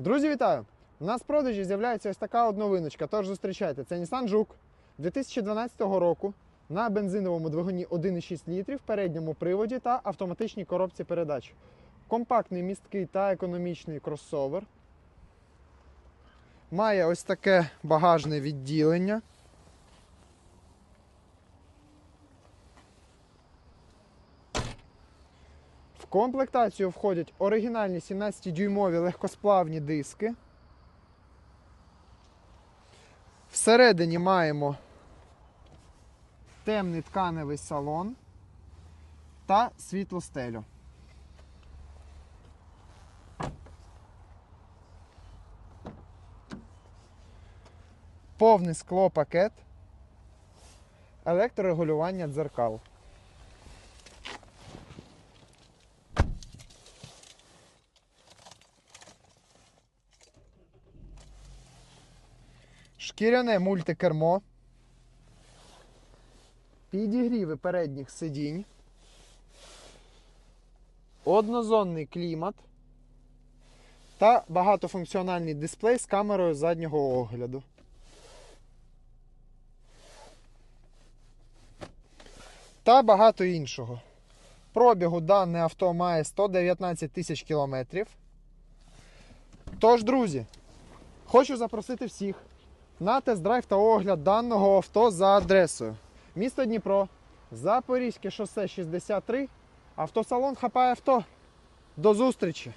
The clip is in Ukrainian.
Друзі, вітаю! У нас в продажі з'являється ось така одновиночка. Тож зустрічайте. Це Nissan Juke 2012 року на бензиновому двигуні 1,6 літрів, передньому приводі та автоматичній коробці передач. Компактний, місткий та економічний кросовер. Має ось таке багажне відділення. Комплектацію входять оригінальні 17-дюймові легкосплавні диски. Всередині маємо темний тканевий салон та світлостелю. Повний склопакет, електрорегулювання дзеркал. Шкіряне мультикермо. Підігріви передніх сидінь. Однозонний клімат. Та багатофункціональний дисплей з камерою заднього огляду. Та багато іншого. Пробігу дане авто має 119 тисяч кілометрів. Тож, друзі, хочу запросити всіх на тест-драйв та огляд даного авто за адресою. Місто Дніпро, Запорізьке шосе 63, автосалон хапає авто. До зустрічі!